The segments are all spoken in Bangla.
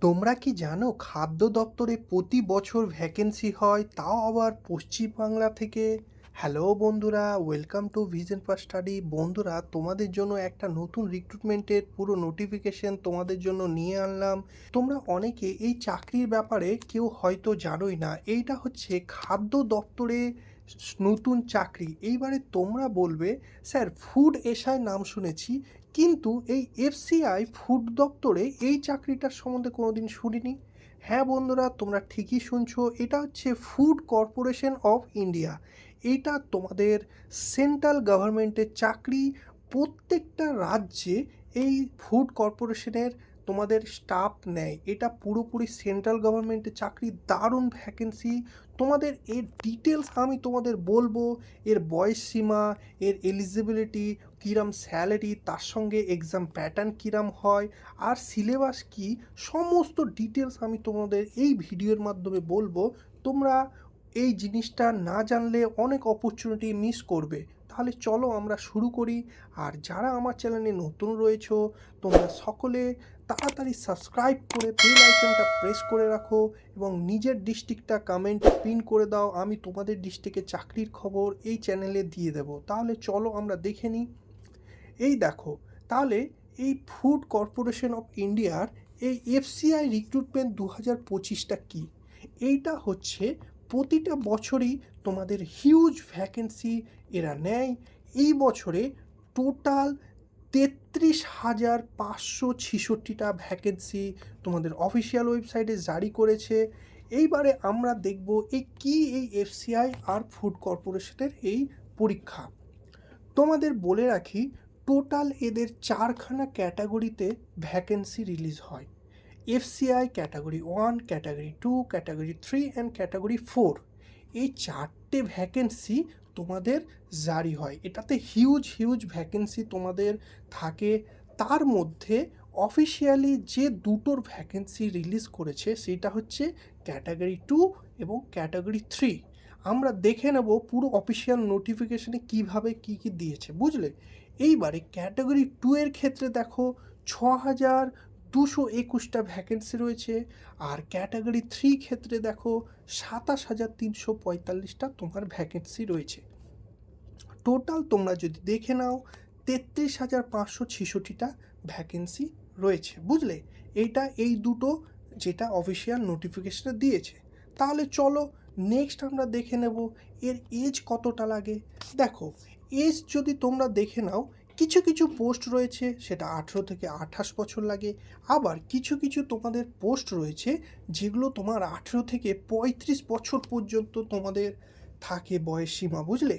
তোমরা কি জানো খাদ্য দপ্তরে প্রতি বছর ভ্যাকেন্সি হয় তাও আবার পশ্চিমবাংলা থেকে? হ্যালো বন্ধুরা welcome to vision pass study বন্ধুরা, তোমাদের জন্য একটা নতুন রিক্রুটমেন্টের পুরো নোটিফিকেশন তোমাদের জন্য নিয়ে আনলাম। তোমরা অনেকে এই চাকরির ব্যাপারে কেউ হয়তো জানোই না। এইটা হচ্ছে খাদ্য দপ্তরে নতুন চাকরি। এইবারে তোমরা বলবে, স্যার ফুড এসআই নাম শুনেছি। কিন্তু এই এফসিআই ফুড দপ্তরে এই চাকরিটার সম্বন্ধে কোনোদিন শুনিনি? হ্যাঁ বন্ধুরা, তোমরা ঠিকই শুনছো, এটা হচ্ছে ফুড কর্পোরেশন অফ ইন্ডিয়া এটা তোমাদের সেন্ট্রাল গভর্নমেন্টের চাকরি প্রত্যেকটা রাজ্যে এই ফুড কর্পোরেশনের তোমাদের স্টাফ নেয়, এটা পুরোপুরি সেন্ট্রাল গভর্নমেন্টের চাকরি, দারুণ ভ্যাকেন্সি তোমাদের এর ডিটেলস আমি তোমাদের বলব, এর বয়স সীমা, এর এলিজিবিলিটি কীরম স্যালারি তার সঙ্গে এক্সাম প্যাটার্ন কীরম হয়, আর সিলেবাস কি, সমস্ত ডিটেলস আমি তোমাদের এই ভিডিওর মাধ্যমে বলব। তোমরা এই জিনিসটা না জানলে অনেক অপরচুনিটি মিস করবে। তাহলে চলো আমরা শুরু করি। আর যারা আমার চ্যানেলে নতুন রয়েছো, তোমরা সকলে তাড়াতাড়ি সাবস্ক্রাইব করে বেল আইকনটা প্রেস করে রাখো এবং নিজের ডিস্ট্রিক্টটা কমেন্টে পিন করে দাও। আমি তোমাদের ডিস্ট্রিক্টে চাকরির খবর এই চ্যানেলে দিয়ে দেবো। তাহলে চলো আমরা দেখে নিই। এই দেখো, তাহলে এই ফুড কর্পোরেশন অফ ইন্ডিয়ার এই এফসিআই রিক্রুটমেন্ট দু হাজার পঁচিশটা কী? এইটা হচ্ছে প্রতিটা বছরই তোমাদের হিউজ ভ্যাকেন্সি এরা নেয়। এই বছরে টোটাল তেত্রিশ হাজার পাঁচশো ছেষট্টিটা ভ্যাকেন্সি তোমাদের অফিসিয়াল ওয়েবসাইটে জারি করেছে। এইবারে আমরা দেখব এই কি এই এফসিআই আর ফুড কর্পোরেশনের এই পরীক্ষা। তোমাদের বলে রাখি টোটাল এদের চারখানা ক্যাটাগরিতে ভ্যাকেন্সি রিলিজ হয়। FCI category one category two category three and category four এই চারটে ভ্যাকেন্সি তোমাদের জারি হয়। এটাতে হিউজ হিউজ ভ্যাকেন্সি তোমাদের থাকে। তার মধ্যে অফিসিয়ালি যে দুটোর ভ্যাকেন্সি রিলিজ করেছে, সেটা হচ্ছে ক্যাটাগরি টু এবং ক্যাটাগরি থ্রি আমরা দেখে নেব পুরো অফিসিয়াল নোটিফিকেশানে কীভাবে কি কি দিয়েছে, বুঝলে? এইবারে ক্যাটাগরি টু এর ক্ষেত্রে দেখো ছ হাজার দুশো একুশটা ভ্যাকেন্সি রয়েছে। আর ক্যাটাগরি থ্রি ক্ষেত্রে দেখো, সাতাশ হাজার তিনশো পঁয়তাল্লিশটা তোমার ভ্যাকেন্সি রয়েছে। টোটাল তোমরা যদি দেখে নাও, তেত্রিশ হাজার পাঁচশো ছেষট্টিটা ভ্যাকেন্সি রয়েছে। বুঝলে? এইটা এই দুটো যেটা অফিসিয়াল নোটিফিকেশনে দিয়েছে। তাহলে চলো নেক্সট আমরা দেখে নেব, এর এজ কতটা লাগে। দেখো এজ যদি তোমরা দেখে নাও, কিছু কিছু পোস্ট রয়েছে, সেটা আঠেরো থেকে আঠাশ বছর লাগে। আবার কিছু কিছু তোমাদের পোস্ট রয়েছে, যেগুলো তোমার আঠেরো থেকে পঁয়ত্রিশ বছর পর্যন্ত তোমাদের থাকে বয়স সীমা বুঝলে?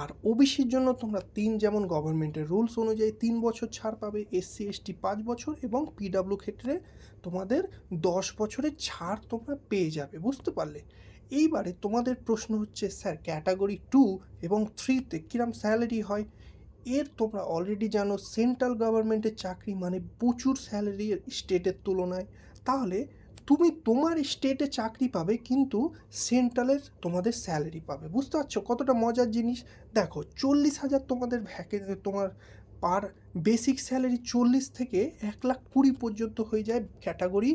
আর ওবিসির জন্য তোমরা তিন যেমন গভর্নমেন্টের রুলস অনুযায়ী তিন বছর ছাড় পাবে এসসি এসটি পাঁচ বছর এবং পিডাব্লিউ ক্ষেত্রে তোমাদের দশ বছরের ছাড় তোমরা পেয়ে যাবে, বুঝতে পারলে? এইবারে তোমাদের প্রশ্ন হচ্ছে, স্যার ক্যাটাগরি টু এবং থ্রিতে কিরম স্যালারি হয়? এর তোমরা অলরেডি জানো সেন্ট্রাল গভর্নমেন্টের চাকরি মানে প্রচুর স্যালারি স্টেটের তুলনায়। তাহলে তুমি তোমার স্টেটে চাকরি পাবে, কিন্তু সেন্ট্রালের তোমাদের স্যালারি পাবে। বুঝতে পারছ? কতটা মজার জিনিস? দেখো, চল্লিশ হাজার তোমাদের ভ্যাকে তোমার পার বেসিক স্যালারি চল্লিশ থেকে এক লাখ কুড়ি পর্যন্ত হয়ে যায় ক্যাটাগরি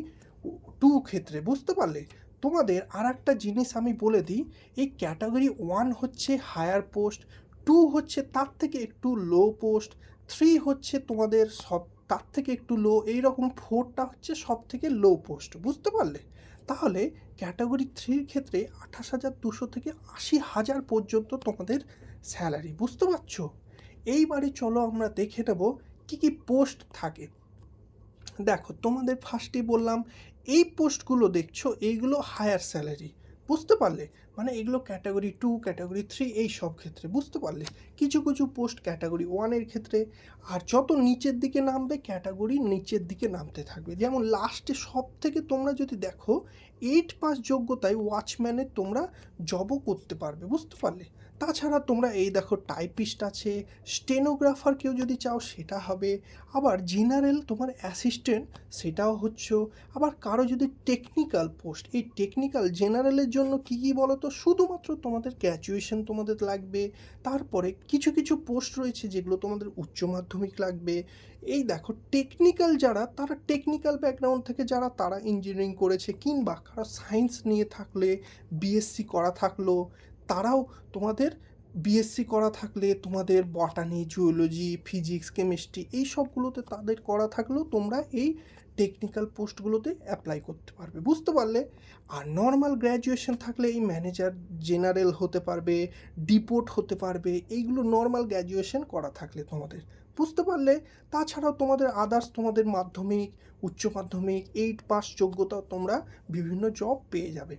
টু ক্ষেত্রে, বুঝতে পারলে? তোমাদের আর একটা জিনিস আমি বলে দিই, এই ক্যাটাগরি ওয়ান হচ্ছে হায়ার পোস্ট টু হচ্ছে তার থেকে একটু লো পোস্ট থ্রি হচ্ছে তোমাদের সব তার থেকে একটু লো এই রকম ফোরটা হচ্ছে সব থেকে লো পোস্ট বুঝতে পারলে? তাহলে ক্যাটাগরি থ্রির ক্ষেত্রে আঠাশ হাজার দুশো থেকে আশি হাজার পর্যন্ত তোমাদের স্যালারি বুঝতে পারছ? এইবারে চলো আমরা দেখে নেব কী কী পোস্ট থাকে। দেখো, তোমাদের ফার্স্টে বললাম, এই পোস্টগুলো দেখছ, এইগুলো হায়ার স্যালারি বুঝতে পারলে মানে এগুলো ক্যাটাগরি টু ক্যাটাগরি থ্রি এই সব ক্ষেত্রে বুঝতে পারলে, কিছু কিছু পোস্ট ক্যাটাগরি ওয়ানের ক্ষেত্রে আর যত নিচের দিকে নামবে ক্যাটাগরি নিচের দিকে নামতে থাকবে। যেমন লাস্টে সব থেকে তোমরা যদি দেখো এইট পাস যোগ্যতায় ওয়াচম্যানের তোমরা জবও করতে পারবে, বুঝতে পারলে? তাছাড়া তোমরা এই দেখো টাইপিস্ট আছে স্টেনোগ্রাফার কেউ যদি চাও সেটা হবে, আবার জেনারেল তোমার অ্যাসিস্ট্যান্ট সেটাও হচ্ছে, আবার কারও যদি টেকনিক্যাল পোস্ট এই টেকনিক্যাল জেনারেলের জন্য কী কী বলো তো শুধুমাত্র তোমাদের গ্র্যাজুয়েশন তোমাদের লাগবে, তারপরে কিছু কিছু পোস্ট রয়েছে যেগুলো তোমাদের উচ্চ মাধ্যমিক লাগবে। এই দেখো টেকনিক্যাল যারা, তারা টেকনিক্যাল ব্যাকগ্রাউন্ড থেকে যারা, তারা ইঞ্জিনিয়ারিং করেছে কিংবা কারও সায়েন্স নিয়ে থাকলে বিএসসি করা থাকল তারাও তোমাদের বিএসসি করা থাকলে, তোমাদের বটানি জুওলজি ফিজিক্স কেমিস্ট্রি এই সবগুলোতে তাদের করা থাকলেও তোমরা এই টেকনিক্যাল পোস্টগুলোতে অ্যাপ্লাই করতে পারবে। বুঝতে পারলে? আর নর্মাল গ্র্যাজুয়েশন থাকলে এই ম্যানেজার জেনারেল হতে পারবে ডিপোর্ট হতে পারবে, এইগুলো নর্মাল গ্র্যাজুয়েশন করা থাকলে তোমাদের। বুঝতে পারলে? তাছাড়াও তোমাদের আদার্স তোমাদের মাধ্যমিক, উচ্চ মাধ্যমিক এইট পাস যোগ্যতা তোমরা বিভিন্ন জব পেয়ে যাবে।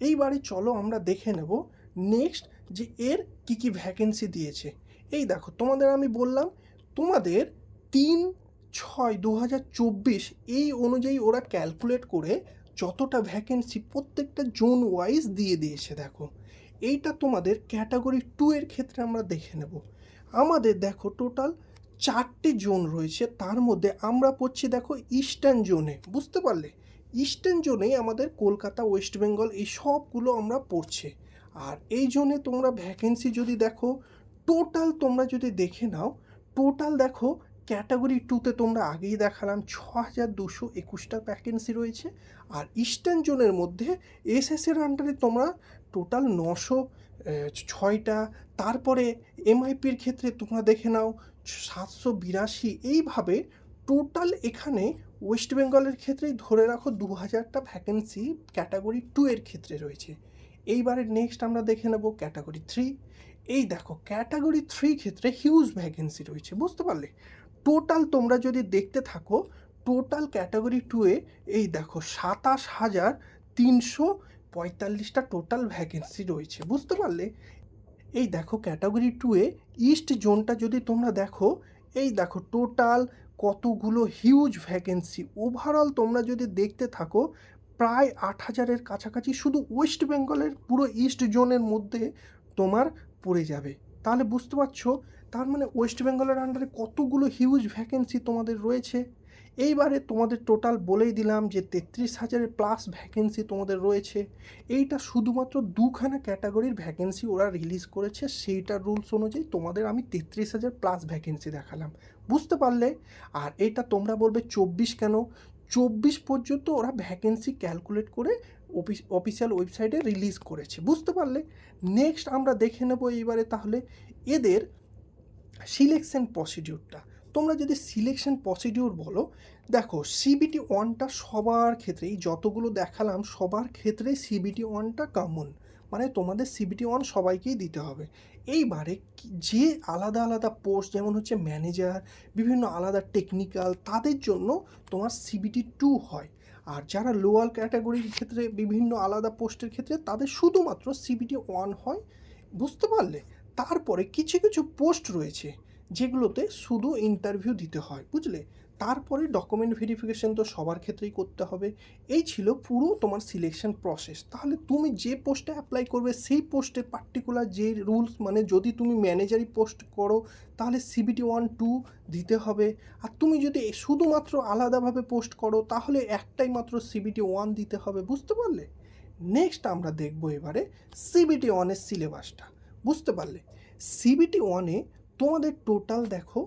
এইবারে চলো আমরা দেখে নেব নেক্সট যে এর কি কি ভ্যাকেন্সি দিয়েছে? এই দেখো, তোমাদের আমি বললাম, তোমাদের তিন ছয় দু হাজার চব্বিশ এই অনুযায়ী ওরা ক্যালকুলেট করে যতটা ভ্যাকেন্সি প্রত্যেকটা জোন ওয়াইজ দিয়ে দিয়েছে, দেখো। এইটা তোমাদের ক্যাটাগরি টু এর ক্ষেত্রে আমরা দেখে নেব। আমাদের দেখো টোটাল চারটে জোন রয়েছে, তার মধ্যে আমরা পড়ছি দেখো ইস্টার্ন জোনে বুঝতে পারলে? ইস্টার্ন জোনেই আমাদের কলকাতা ওয়েস্ট বেঙ্গল এই সবগুলো আমরা পড়ছে। আর এই জন্যে তোমরা ভ্যাকেন্সি যদি দেখো টোটাল তোমরা যদি দেখে নাও টোটাল দেখো ক্যাটাগরি টুতে তোমরা আগেই দেখালাম ছ হাজার দুশো একুশটা ভ্যাকেন্সি রয়েছে আর ইস্টার্ন জোনের মধ্যে এসএসের আন্ডারে তোমরা টোটাল নশো ছয়টা, তারপরে এমআইপির ক্ষেত্রে তোমরা দেখে নাও সাতশো বিরাশি। এইভাবে টোটাল এখানে ওয়েস্ট বেঙ্গলের ক্ষেত্রেই ধরে রাখো দু হাজারটা ভ্যাকেন্সি ক্যাটাগরি টু এর ক্ষেত্রে রয়েছে। এইবারে নেক্সট আমরা দেখে নেব ক্যাটাগরি থ্রি এই দেখো ক্যাটাগরি থ্রি ক্ষেত্রে হিউজ ভ্যাকেন্সি রয়েছে, বুঝতে পারলে? টোটাল তোমরা যদি দেখতে থাকো টোটাল ক্যাটাগরি টুয়ে এই দেখো সাতাশ হাজার তিনশো পঁয়তাল্লিশটা টোটাল ভ্যাকেন্সি রয়েছে, বুঝতে পারলে? এই দেখো ক্যাটাগরি টুয়ে ইস্ট জোনটা যদি তোমরা দেখো, এই দেখো টোটাল কতগুলো হিউজ ভ্যাকেন্সি ওভারঅল তোমরা যদি দেখতে থাকো প্রায় আট হাজারের কাছাকাছি শুধু ওয়েস্ট বেঙ্গলের পুরো ইস্ট জোনের মধ্যে তোমার পড়ে যাবে। তাহলে বুঝতে পারছ, তার মানে ওয়েস্ট বেঙ্গলের আন্ডারে কতগুলো হিউজ ভ্যাকেন্সি তোমাদের রয়েছে? এইবারে তোমাদের টোটাল বলেই দিলাম যে তেত্রিশ হাজারের প্লাস ভ্যাকেন্সি তোমাদের রয়েছে। এইটা শুধুমাত্র দুখানা ক্যাটাগরির ভ্যাকেন্সি ওরা রিলিজ করেছে, সেইটার রুলস অনুযায়ী তোমাদের আমি তেত্রিশ হাজার প্লাস ভ্যাকেন্সি দেখালাম। বুঝতে পারলে? আর এটা তোমরা বলবে চব্বিশ কেন? চব্বিশ পর্যন্ত ওরা ভ্যাকেন্সি ক্যালকুলেট করে অফিস অফিসিয়াল ওয়েবসাইটে রিলিজ করেছে, বুঝতে পারলে? নেক্সট আমরা দেখে নেব এইবারে তাহলে এদের সিলেকশন প্রসিডিউরটা তোমরা যদি সিলেকশন প্রসিডিউর বলো, দেখো সিবিটি ওয়ানটা সবার ক্ষেত্রেই, যতগুলো দেখালাম, সবার ক্ষেত্রেই সিবিটি ওয়ানটা কমন মানে তোমাদের সিবিটি ওয়ান সবাইকেই দিতে হবে। এইবারে যে আলাদা আলাদা পোস্ট যেমন হচ্ছে ম্যানেজার বিভিন্ন আলাদা টেকনিক্যাল তাদের জন্য তোমার সিবিটি টু হয়। আর যারা লোয়ার ক্যাটাগরির ক্ষেত্রে, বিভিন্ন আলাদা পোস্টের ক্ষেত্রে, তাদের শুধুমাত্র সিবিটি ওয়ান হয়, বুঝতে পারলে? তারপরে কিছু কিছু পোস্ট রয়েছে, যেগুলোতে শুধু ইন্টারভিউ দিতে হয়, বুঝলে? তারপরে ডকুমেন্ট ভেরিফিকেশন তো সবার ক্ষেত্রেই করতে হবে। এই ছিল পুরো তোমার সিলেকশন প্রসেস তাহলে তুমি যে পোস্টে অ্যাপ্লাই করবে, সেই পোস্টে পার্টিকুলার যে রুলস মানে যদি তুমি ম্যানেজারি পোস্ট করো, তাহলে সিবিটি ওয়ান টু দিতে হবে। আর তুমি যদি শুধুমাত্র আলাদাভাবে পোস্ট করো, তাহলে একটাই মাত্র সিবিটি ওয়ান দিতে হবে। বুঝতে পারলে? নেক্সট আমরা দেখব এবারে সিবিটি ওয়ানের সিলেবাসটা বুঝতে পারলে? সিবিটি ওয়ানে তোমাদের টোটাল দেখো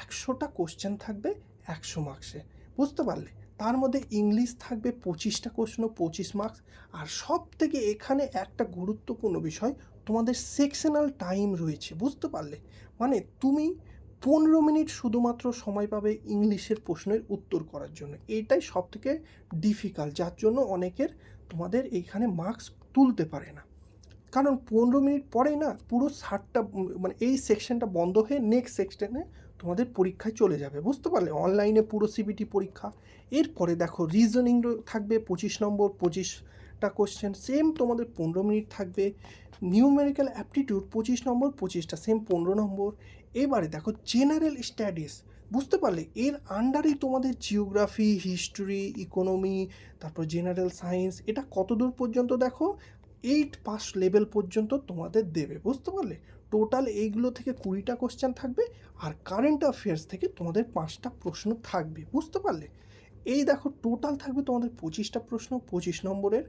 একশোটা কোশ্চেন থাকবে একশো মার্কসে বুঝতে পারলে? তার মধ্যে ইংলিশ থাকবে পঁচিশটা কোশ্চেন পঁচিশ মার্কস আর সব থেকে এখানে একটা গুরুত্বপূর্ণ বিষয়, তোমাদের সেকশনাল টাইম রয়েছে, বুঝতে পারলে? মানে তুমি পনেরো মিনিট শুধুমাত্র সময় পাবে ইংলিশের প্রশ্নের উত্তর করার জন্য। এটাই সব থেকে ডিফিকাল্ট যার জন্য অনেকের তোমাদের এইখানে মার্কস তুলতে পারে না। কারণ পনেরো মিনিট পরেই না পুরো ষাটটা মানে এই সেকশনটা বন্ধ হয়ে নেক্সট সেকশনে তোমাদের পরীক্ষায় চলে যাবে, বুঝতে পারলে? অনলাইনে পুরো সিবিটি পরীক্ষা। এরপরে দেখো রিজনিং থাকবে, পঁচিশ নম্বর, পঁচিশটা কোশ্চেন সেম তোমাদের পনেরো মিনিট থাকবে। নিউমেরিক্যাল অ্যাপটিটিউড পঁচিশ নম্বর, পঁচিশটা সেম পনেরো নম্বর। এবারে দেখো জেনারেল স্টাডিজ বুঝতে পারলে? এর আন্ডারেই তোমাদের জিওগ্রাফি হিস্ট্রি ইকোনমি তারপর জেনারেল সায়েন্স এটা কতদূর পর্যন্ত দেখো? এইট পাস লেভেল পর্যন্ত তোমাদের দেবে, বুঝতে পারলে? টোটাল এইগুলো থেকে কুড়িটা কোশ্চেন থাকবে আর কারেন্ট অ্যাফেয়ার্স থেকে তোমাদের পাঁচটা প্রশ্ন থাকবে, বুঝতে পারলে? এই দেখো টোটাল থাকবে তোমাদের পঁচিশটা প্রশ্ন, পঁচিশ নম্বরের।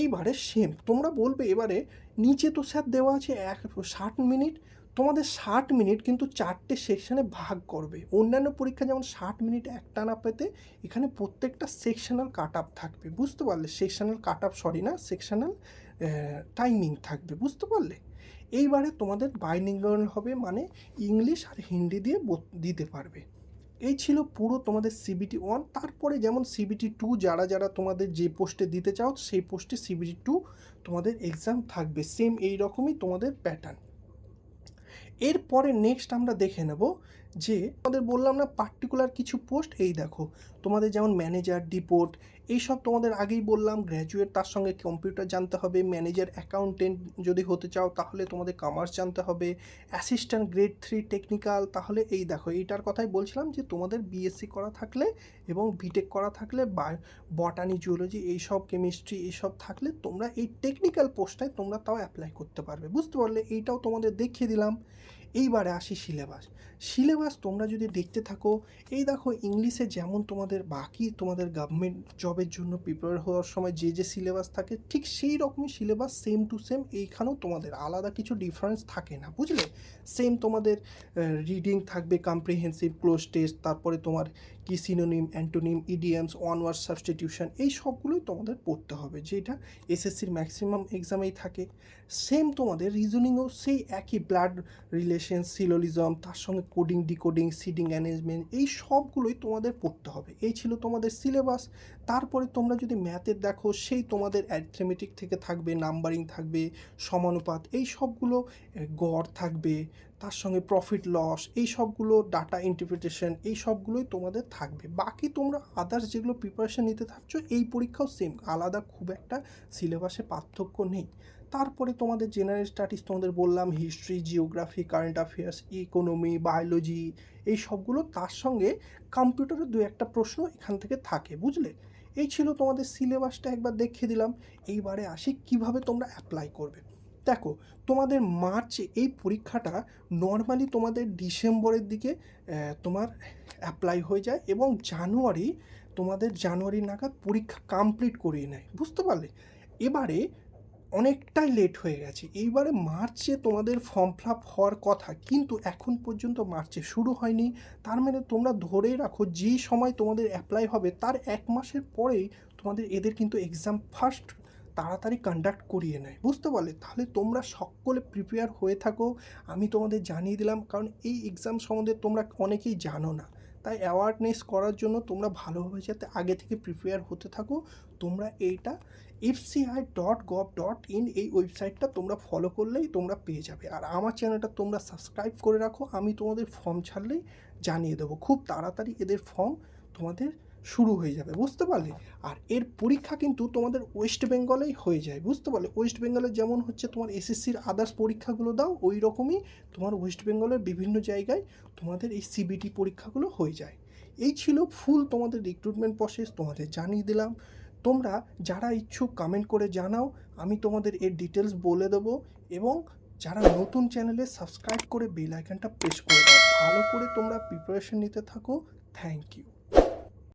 এইবারে সেম তোমরা বলবে এবারে নিচে তো স্যার দেওয়া আছে এক, ষাট মিনিট। তোমাদের ষাট মিনিট কিন্তু চারটে সেকশানে ভাগ করবে। অন্যান্য পরীক্ষা যেমন ষাট মিনিট একটা না পেতে, এখানে প্রত্যেকটা সেকশনাল কাট আপ থাকবে, বুঝতে পারলে? সেকশনাল কাট আপ সরি না সেকশনাল টাইমিং থাকবে, বুঝতে পারলে? এইবারে তোমাদের বাইলিঙ্গুয়াল হবে মানে ইংলিশ আর হিন্দি দিয়ে দিতে পারবে। এই ছিল পুরো তোমাদের সিবিটি ওয়ান তারপরে যেমন সিবিটি টু যারা যারা তোমাদের যে পোস্টে দিতে চাও, সেই পোস্টে সিবিটি টু তোমাদের এক্সাম থাকবে। সেম এই রকমই তোমাদের প্যাটার্ন এরপরে নেক্সট আমরা দেখে নেব যে তোমাদের বললাম না পার্টিকুলার কিছু পোস্ট এই দেখো। তোমাদের যেমন ম্যানেজার ডিপোর্ট এইসব তোমাদের আগেই বললাম গ্র্যাজুয়েট তার সঙ্গে কম্পিউটার জানতে হবে ম্যানেজার অ্যাকাউন্টেন্ট যদি হতে চাও, তাহলে তোমাদের কমার্স জানতে হবে অ্যাসিস্ট্যান্ট গ্রেড থ্রি টেকনিক্যাল তাহলে এই দেখো, এইটার কথাই বলছিলাম যে তোমাদের বিএসসি করা থাকলে এবং বিটেক করা থাকলে, বা বটানি জুওলজি এইসব কেমিস্ট্রি এইসব থাকলে তোমরা এই টেকনিক্যাল পোস্টটায় তোমরা তাও অ্যাপ্লাই করতে পারবে। বুঝতে পারলে? এইটাও তোমাদের দেখিয়ে দিলাম। এইবারে আসি সিলেবাস। সিলেবাস তোমরা যদি দেখতে থাকো, এই দেখো ইংলিশে যেমন তোমাদের বাকি তোমাদের গভর্নমেন্ট জবের জন্য প্রিপেয়ার হওয়ার সময় যে যে সিলেবাস থাকে, ঠিক সেই রকমই সিলেবাস সেম টু সেম এইখানেও তোমাদের আলাদা কিছু ডিফারেন্স থাকে না, বুঝলে? সেম তোমাদের রিডিং থাকবে কম্প্রিহেন্সিভ ক্লোজ টেস্ট তারপরে তোমার কি synonym antonym idioms one word substitution এই সবগুলোই তোমাদের পড়তে হবে, যেটা এসএসসির ম্যাক্সিমাম এক্সামেই থাকে। সেম তোমাদের রিজনিংও সেই একই ব্লাড রিলেশন সিলোলিজম তার সঙ্গে কোডিং ডিকোডিং সিডিং অ্যারেঞ্জমেন্ট এই সবগুলোই তোমাদের পড়তে হবে। এই ছিল তোমাদের সিলেবাস তারপরে তোমরা যদি ম্যাথের দেখো, সেই তোমাদের অ্যাথমেটিক থেকে থাকবে নাম্বারিং থাকবে, সমানুপাত, এই সবগুলো গড় থাকবে তার সঙ্গে প্রফিট লস এই সবগুলো ডাটা ইন্টারপ্রিটেশন এই সবগুলোই তোমাদের থাকবে। বাকি তোমরা আদার্স যেগুলো প্রিপারেশান নিতে থাকছো, এই পরীক্ষাও সেম আলাদা খুব একটা সিলেবাসে পার্থক্য নেই। তারপরে তোমাদের জেনারেল স্টাডিজ তোমাদের বললাম history geography current affairs economy biology এই সবগুলো তার সঙ্গে কম্পিউটারের দু একটা প্রশ্ন এখান থেকে থাকে, বুঝলে? এই ছিল তোমাদের সিলেবাসটা একবার দেখিয়ে দিলাম। এইবারে আসি কীভাবে তোমরা অ্যাপ্লাই করবে। দেখো, তোমাদের মার্চে এই পরীক্ষাটা নর্মালি তোমাদের ডিসেম্বরের দিকে তোমার অ্যাপ্লাই হয়ে যায় এবং জানুয়ারি তোমাদের জানুয়ারি নাগাদ পরীক্ষা কমপ্লিট করিয়ে নেয়, বুঝতে পারলে? এবারে অনেকটাই লেট হয়ে গেছে। এইবারে মার্চে তোমাদের ফর্ম ফিল হওয়ার কথা, কিন্তু এখন পর্যন্ত মার্চে শুরু হয়নি। তার মানে তোমরা ধরেই রাখো, যেই সময় তোমাদের অ্যাপ্লাই হবে, তার এক মাসের পরেই তোমাদের এদের কিন্তু এক্সাম ফার্স্ট তাড়াতাড়ি কন্ডাক্ট করিয়ে নেয়। বুঝতে পারলে? তাহলে তোমরা সকলে প্রিপেয়ার হয়ে থাকো। আমি তোমাদের জানিয়ে দিলাম, কারণ এই এক্সাম সম্বন্ধে তোমরা অনেকেই জানো না। তাই অ্যাওয়ারনেস করার জন্য তোমরা ভালোভাবে যাতে আগে থেকে প্রিপেয়ার হতে থাকো। তোমরা এইটা FCI dot gov dot in এই ওয়েবসাইটটা তোমরা ফলো করলেই তোমরা পেয়ে যাবে। আর আমার চ্যানেলটা তোমরা সাবস্ক্রাইব করে রাখো। আমি তোমাদের ফর্ম ছাড়লেই জানিয়ে দেবো। খুব তাড়াতাড়ি এদের ফর্ম তোমাদের শুরু হয়ে যাবে, বুঝতে পারলে? আর এর পরীক্ষা কিন্তু তোমাদের ওয়েস্ট বেঙ্গলেই হয়ে যায়, বুঝতে পারলে? ওয়েস্ট বেঙ্গলে যেমন হচ্ছে তোমার এসএসসির আদার্স পরীক্ষাগুলো দাও, ওই রকমই তোমার ওয়েস্ট বেঙ্গলের বিভিন্ন জায়গায় তোমাদের এই সিবিটি পরীক্ষাগুলো হয়ে যায়। এই ছিল ফুল তোমাদের রিক্রুটমেন্ট প্রসেস তোমাদের জানিয়ে দিলাম। তোমরা যারা ইচ্ছুক কমেন্ট করে জানাও, আমি তোমাদের এর ডিটেলস বলে দেবো এবং যারা নতুন চ্যানেলে সাবস্ক্রাইব করে বেল আইকনটা প্রেস করে দাও, ভালো করে তোমরা প্রিপারেশন নিতে থাকো। Thank you